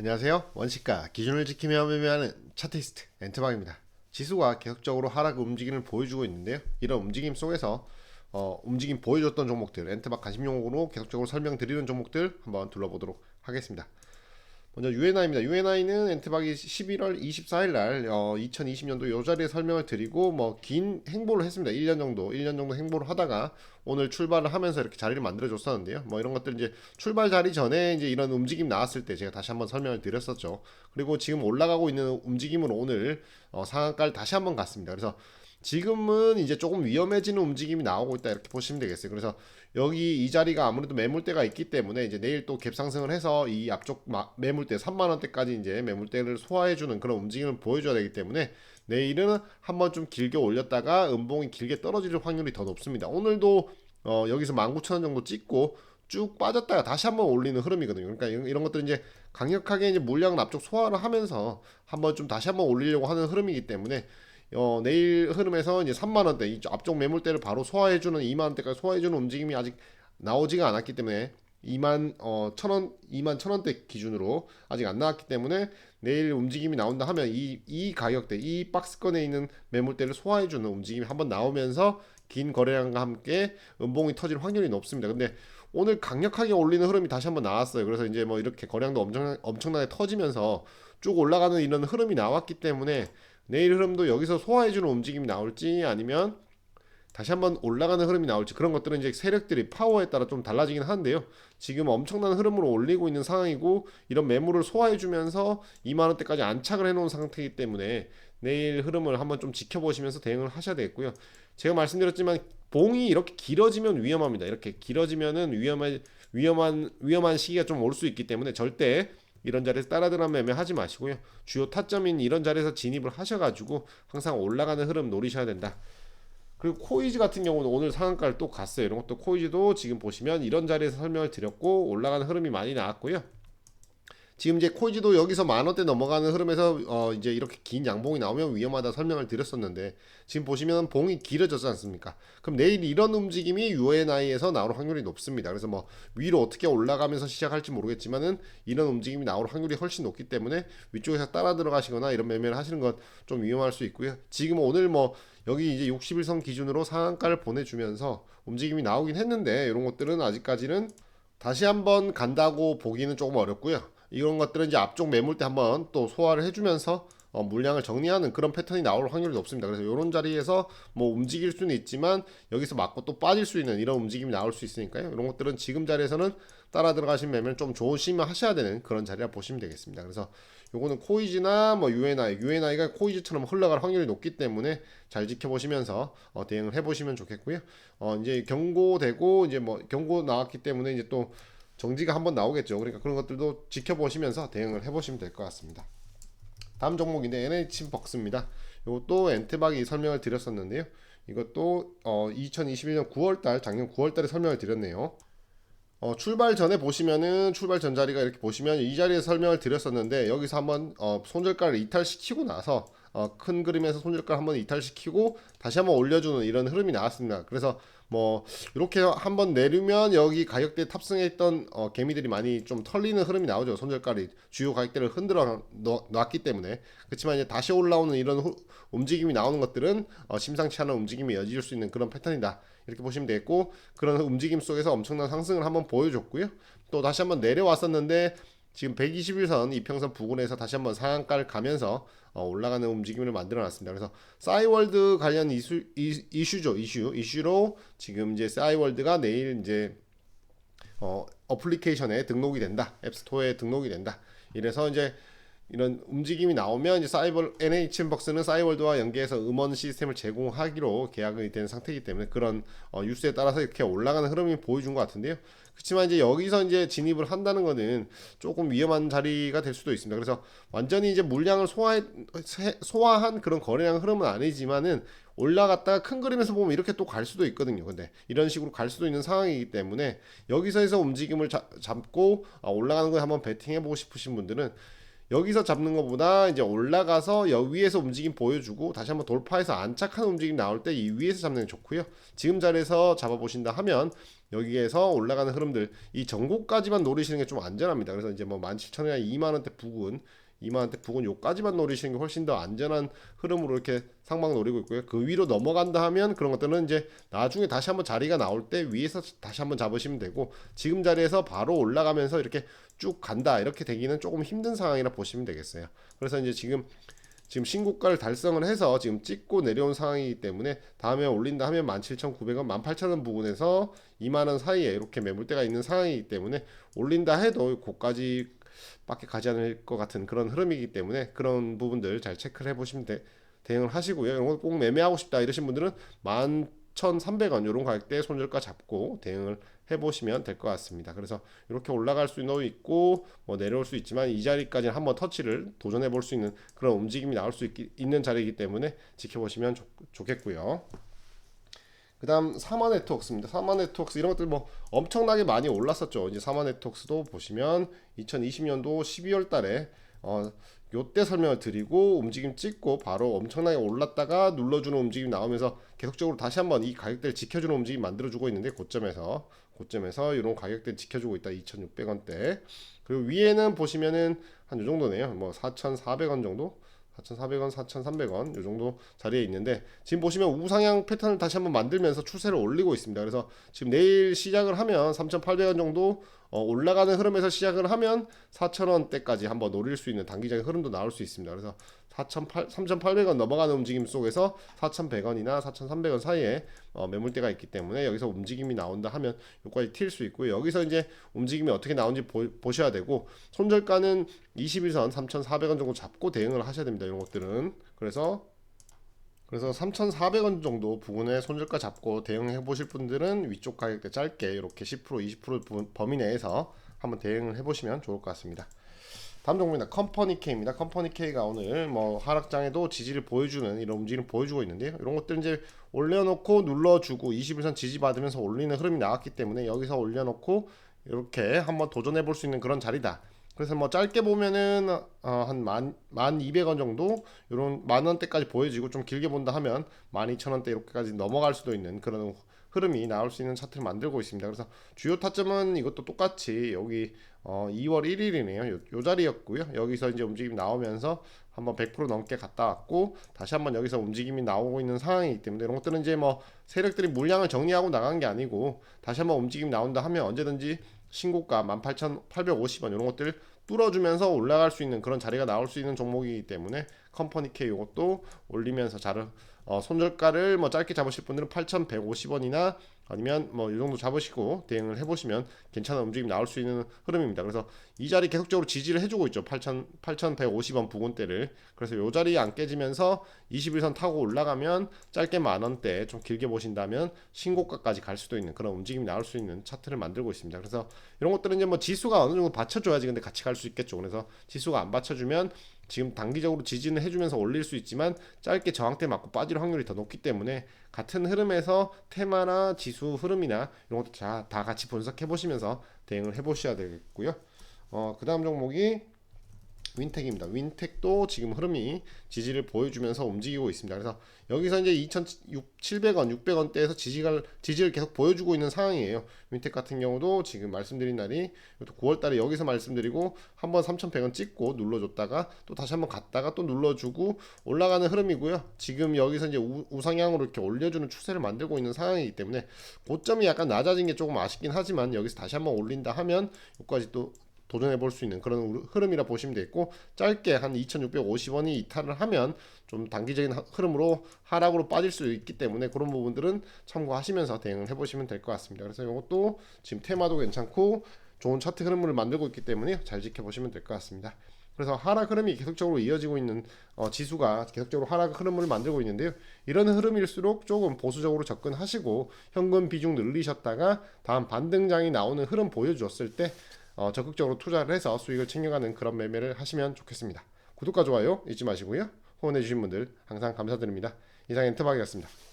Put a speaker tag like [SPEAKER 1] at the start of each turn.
[SPEAKER 1] 안녕하세요. 원시가 기준을 지키며 매매하는 차트이스트 엔트박입니다. 지수가 계속적으로 하락 움직임을 보여주고 있는데요. 이런 움직임 속에서 어, 움직임 보여줬던 종목들 엔트박 관심 용어로 계속적으로 설명드리는 종목들 한번 둘러보도록 하겠습니다. 먼저 UNI입니다. UNI는 엔트박이 11월 24일 날 어, 2020년도 요 자리에 설명을 드리고 뭐 긴 행보를 했습니다. 1년 정도, 1년 정도 행보를 하다가 오늘 출발을 하면서 이렇게 자리를 만들어 줬었는데요. 뭐 이런 것들 이제 출발 자리 전에 이제 이런 움직임 나왔을 때 제가 다시 한번 설명을 드렸었죠. 그리고 지금 올라가고 있는 움직임으로 오늘 어, 상한가를 다시 한번 갔습니다. 그래서 지금은 이제 조금 위험해지는 움직임이 나오고 있다 이렇게 보시면 되겠어요. 그래서 여기 이 자리가 아무래도 매물대가 있기 때문에 이제 내일 또 갭 상승을 해서 이 앞쪽 마- 매물대 3만 원대까지 이제 매물대를 소화해 주는 그런 움직임을 보여줘야 되기 때문에 내일은 한번 좀 길게 올렸다가 음봉이 길게 떨어질 확률이 더 높습니다. 오늘도 어, 여기서 19,000원 정도 찍고 쭉 빠졌다가 다시 한번 올리는 흐름이거든요. 그러니까 이런, 것들은 이제 강력하게 이제 물량을 앞쪽 소화를 하면서 한번 좀 다시 한번 올리려고 하는 흐름이기 때문에 어, 내일 흐름에서 이제 3만 원대 이 앞쪽 매물대를 바로 소화해 주는 2만 원대까지 소화해 주는 움직임이 아직 나오지가 않았기 때문에 2만 어, 천 원, 2만 천 원대 기준으로 아직 안 나왔기 때문에 내일 움직임이 나온다 하면 이, 이 가격대, 이 박스권에 있는 매물대를 소화해주는 움직임이 한번 나오면서 긴 거래량과 함께 음봉이 터질 확률이 높습니다. 근데 오늘 강력하게 올리는 흐름이 다시 한번 나왔어요. 그래서 이제 뭐 이렇게 거래량도 엄청 엄청나게 터지면서 쭉 올라가는 이런 흐름이 나왔기 때문에 내일 흐름도 여기서 소화해주는 움직임이 나올지 아니면 다시 한번 올라가는 흐름이 나올지 그런 것들은 이제 세력들이 파워에 따라 좀 달라지긴 하는데요. 지금 엄청난 흐름으로 올리고 있는 상황이고 이런 매물을 소화해주면서 2만 원대까지 안착을 해놓은 상태이기 때문에 내일 흐름을 한번 좀 지켜보시면서 대응을 하셔야 되겠고요. 제가 말씀드렸지만 봉이 이렇게 길어지면 위험합니다. 이렇게 길어지면은 위험한 위험한 위험한 시기가 좀 올 수 있기 때문에 절대 이런 자리에서 따라들어 매매 하지 마시고요. 주요 타점인 이런 자리에서 진입을 하셔가지고 항상 올라가는 흐름 노리셔야 된다. 그리고 코이즈 같은 경우는 오늘 상한가를 또 갔어요. 이런 것도 코이즈도 지금 보시면 이런 자리에서 설명을 드렸고 올라가는 흐름이 많이 나왔고요. 지금 이제 코이즈도 여기서 만 원대 넘어가는 흐름에서 어 이제 이렇게 긴 양봉이 나오면 위험하다 설명을 드렸었는데 지금 보시면 봉이 길어졌지 않습니까? 그럼 내일 이런 움직임이 UNI에서 나올 확률이 높습니다. 그래서 뭐 위로 어떻게 올라가면서 시작할지 모르겠지만은 이런 움직임이 나올 확률이 훨씬 높기 때문에 위쪽에서 따라 들어가시거나 이런 매매를 하시는 건 좀 위험할 수 있고요. 지금 오늘 뭐 여기 이제 61선 기준으로 상한가를 보내주면서 움직임이 나오긴 했는데 이런 것들은 아직까지는 다시 한번 간다고 보기는 조금 어렵고요. 이런 것들은 이제 앞쪽 매물대 한번 또 소화를 해주면서 어, 물량을 정리하는 그런 패턴이 나올 확률이 높습니다. 그래서 이런 자리에서 뭐 움직일 수는 있지만 여기서 맞고 또 빠질 수 있는 이런 움직임이 나올 수 있으니까요. 이런 것들은 지금 자리에서는 따라 들어가신 매매를 좀 조심하셔야 되는 그런 자리라 보시면 되겠습니다. 그래서 요거는 코이즈나 뭐 UNI, UNI가 코이즈처럼 흘러갈 확률이 높기 때문에 잘 지켜보시면서 어, 대응을 해보시면 좋겠고요. 어, 이제 경고되고 이제 뭐 경고 나왔기 때문에 이제 또 정지가 한번 나오겠죠. 그러니까 그런 것들도 지켜보시면서 대응을 해보시면 될 것 같습니다. 다음 종목인데 NH박스입니다. 이것도 엔트박이 설명을 드렸었는데요. 이것도 어, 2021년 9월달 작년 9월달에 설명을 드렸네요. 어, 출발 전에 보시면은 출발 전 자리가 이렇게 보시면 이 자리에 설명을 드렸었는데 여기서 한번 어, 손절가를 이탈시키고 나서 어, 큰 그림에서 손절가를 한번 이탈시키고 다시 한번 올려주는 이런 흐름이 나왔습니다. 그래서 뭐 이렇게 한번 내리면 여기 가격대 탑승해 있던 어, 개미들이 많이 좀 털리는 흐름이 나오죠. 손절가를 주요 가격대를 흔들어 놓- 놨기 때문에 그렇지만 이제 다시 올라오는 이런 후- 움직임이 나오는 것들은 어, 심상치 않은 움직임이 이어질 수 있는 그런 패턴이다. 이렇게 보시면 되겠고 그런 움직임 속에서 엄청난 상승을 한번 보여줬고요. 또 다시 한번 내려왔었는데 지금 121선 이평선 부근에서 다시 한번 상한가를 가면서 어, 올라가는 움직임을 만들어 놨습니다. 그래서 싸이월드 관련 이슈, 이, 이슈죠. 이슈. 이슈로 지금 이제 싸이월드가 내일 이제 어, 어플리케이션에 등록이 된다. 앱스토어에 등록이 된다. 이래서 이제 이런 움직임이 나오면 이제 사이버 NH박스는 싸이월드와 연계해서 음원 시스템을 제공하기로 계약이 된 상태이기 때문에 그런 어, 뉴스에 따라서 이렇게 올라가는 흐름이 보여준 것 같은데요. 그렇지만 이제 여기서 이제 진입을 한다는 거는 조금 위험한 자리가 될 수도 있습니다. 그래서 완전히 이제 물량을 소화 소화한 그런 거래량 흐름은 아니지만은 올라갔다가 큰 그림에서 보면 이렇게 또 갈 수도 있거든요. 근데 이런 식으로 갈 수도 있는 상황이기 때문에 여기서 해서 움직임을 잡, 잡고 아, 올라가는 거에 한번 베팅해 보고 싶으신 분들은 여기서 잡는 것보다 이제 올라가서 여기 위에서 움직임 보여주고 다시 한번 돌파해서 안착하는 움직임 나올 때 이 위에서 잡는 게 좋고요. 지금 자리에서 잡아보신다 하면 여기에서 올라가는 흐름들 이 전고까지만 노리시는 게 좀 안전합니다. 그래서 이제 뭐 17,000원이나 2만 원대 부근 2만 원대 부근 요까지만 노리시는 게 훨씬 더 안전한 흐름으로 이렇게 상방 노리고 있고요. 그 위로 넘어간다 하면 그런 것들은 이제 나중에 다시 한번 자리가 나올 때 위에서 다시 한번 잡으시면 되고 지금 자리에서 바로 올라가면서 이렇게 쭉 간다 이렇게 되기는 조금 힘든 상황이라 보시면 되겠어요. 그래서 이제 지금 지금 신고가를 달성을 해서 지금 찍고 내려온 상황이기 때문에 다음에 올린다 하면 17,900원, 18,000원 부근에서 2만 원 사이에 이렇게 매물대가 있는 상황이기 때문에 올린다 해도 고까지 밖에 가지 않을 것 같은 그런 흐름이기 때문에 그런 부분들 잘 체크를 해보시면 돼, 대응을 하시고요. 이런 거 꼭 매매하고 싶다 이러신 분들은 11,300원 이런 가격대 손절가 잡고 대응을 해보시면 될 것 같습니다. 그래서 이렇게 올라갈 수도 있고 뭐 내려올 수 있지만 이 자리까지는 한번 터치를 도전해 볼 수 있는 그런 움직임이 나올 수 있, 있는 자리이기 때문에 지켜보시면 좋, 좋겠고요. 그 다음 사마 네트워크스입니다. 사마 네트워크스 이런 것들 뭐 엄청나게 많이 올랐었죠. 이제 사마 네트워크스도 보시면 2020년도 12월 달에 어 요때 설명을 드리고 움직임 찍고 바로 엄청나게 올랐다가 눌러주는 움직임 나오면서 계속적으로 다시 한번 이 가격대를 지켜주는 움직임 만들어주고 있는데 고점에서 고점에서 이런 가격대 지켜주고 있다 2,600원대 그리고 위에는 보시면은 한 요 정도네요 뭐 4,400원 정도 4,400원, 4,300원 이 정도 자리에 있는데 지금 보시면 우상향 패턴을 다시 한번 만들면서 추세를 올리고 있습니다. 그래서 지금 내일 시작을 하면 3,800원 정도 어, 올라가는 흐름에서 시작을 하면 4,000원대까지 한번 노릴 수 있는 단기적인 흐름도 나올 수 있습니다. 그래서 4,800, 3,800원 넘어가는 움직임 속에서 4,100원이나 4,300원 사이에 어, 매물대가 있기 때문에 여기서 움직임이 나온다 하면 여기까지 튈 수 있고요. 여기서 이제 움직임이 어떻게 나오는지 보, 보셔야 되고 손절가는 21선 3,400원 정도 잡고 대응을 하셔야 됩니다. 이런 것들은 그래서 그래서 3,400원 정도 부근에 손절가 잡고 대응해 보실 분들은 위쪽 가격대 짧게 이렇게 10% 20% 범위 내에서 한번 대응을 해 보시면 좋을 것 같습니다. 다음 종목입니다. 컴퍼니 K입니다. 컴퍼니 K가 오늘 뭐 하락장에도 지지를 보여주는 이런 움직임을 보여주고 있는데요. 이런 것들 이제 올려놓고 눌러주고 21선 지지 받으면서 올리는 흐름이 나왔기 때문에 여기서 올려놓고 이렇게 한번 도전해 볼 수 있는 그런 자리다. 그래서 뭐 짧게 보면은 어, 한만 만 200원 정도 이런 만 원대까지 보여지고 좀 길게 본다 하면 만 2천원대 이렇게까지 넘어갈 수도 있는 그런 흐름이 나올 수 있는 차트를 만들고 있습니다. 그래서 주요 타점은 이것도 똑같이 여기 어, 2월 1일이네요. 요, 요 자리였고요. 여기서 이제 움직임 나오면서 한번 100% 넘게 갔다 왔고 다시 한번 여기서 움직임이 나오고 있는 상황이기 때문에 이런 것들은 이제 뭐 세력들이 물량을 정리하고 나간 게 아니고 다시 한번 움직임 나온다 하면 언제든지 신고가 18,850원 이런 것들 뚫어주면서 올라갈 수 있는 그런 자리가 나올 수 있는 종목이기 때문에 컴퍼니 K 이것도 올리면서 잘 어, 손절가를 뭐 짧게 잡으실 분들은 8,150원이나 아니면 뭐 이 정도 잡으시고 대응을 해보시면 괜찮은 움직임 나올 수 있는 흐름입니다. 그래서 이 자리 계속적으로 지지를 해주고 있죠. 8,000 8,150원 부근대를 그래서 이 자리 안 깨지면서 21선 타고 올라가면 짧게 만 원대 좀 길게 보신다면 신고가까지 갈 수도 있는 그런 움직임이 나올 수 있는 차트를 만들고 있습니다. 그래서 이런 것들은 이제 뭐 지수가 어느 정도 받쳐줘야지 근데 같이 갈 수 있겠죠. 그래서 지수가 안 받쳐주면 지금 단기적으로 지지는 해주면서 올릴 수 있지만 짧게 저항대 맞고 빠질 확률이 더 높기 때문에 같은 흐름에서 테마나 지수 흐름이나 이런 것도 다, 다 같이 분석해 보시면서 대응을 해 보셔야 되겠고요. 어, 그 다음 종목이 윈텍입니다. 윈텍도 지금 흐름이 지지를 보여주면서 움직이고 있습니다. 그래서 여기서 이제 2,700원, 600원대에서 지지가 지지를 계속 보여주고 있는 상황이에요. 윈텍 같은 경우도 지금 말씀드린 날이 9월달에 여기서 말씀드리고 한번 3,100원 찍고 눌러줬다가 또 다시 한번 갔다가 또 눌러주고 올라가는 흐름이고요. 지금 여기서 이제 우, 우상향으로 이렇게 올려주는 추세를 만들고 있는 상황이기 때문에 고점이 약간 낮아진 게 조금 아쉽긴 하지만 여기서 다시 한번 올린다 하면 여기까지 또 도전해 볼 수 있는 그런 흐름이라 보시면 되겠고 짧게 한 2,650원이 이탈을 하면 좀 단기적인 흐름으로 하락으로 빠질 수 있기 때문에 그런 부분들은 참고하시면서 대응을 해보시면 될 것 같습니다. 그래서 이것도 지금 테마도 괜찮고 좋은 차트 흐름을 만들고 있기 때문에 잘 지켜보시면 될 것 같습니다. 그래서 하락 흐름이 계속적으로 이어지고 있는 어, 지수가 계속적으로 하락 흐름을 만들고 있는데요. 이런 흐름일수록 조금 보수적으로 접근하시고 현금 비중 늘리셨다가 다음 반등장이 나오는 흐름 보여주었을 때 어, 적극적으로 투자를 해서 수익을 챙겨가는 그런 매매를 하시면 좋겠습니다. 구독과 좋아요 잊지 마시고요. 후원해주신 분들 항상 감사드립니다. 이상 엔트박이었습니다.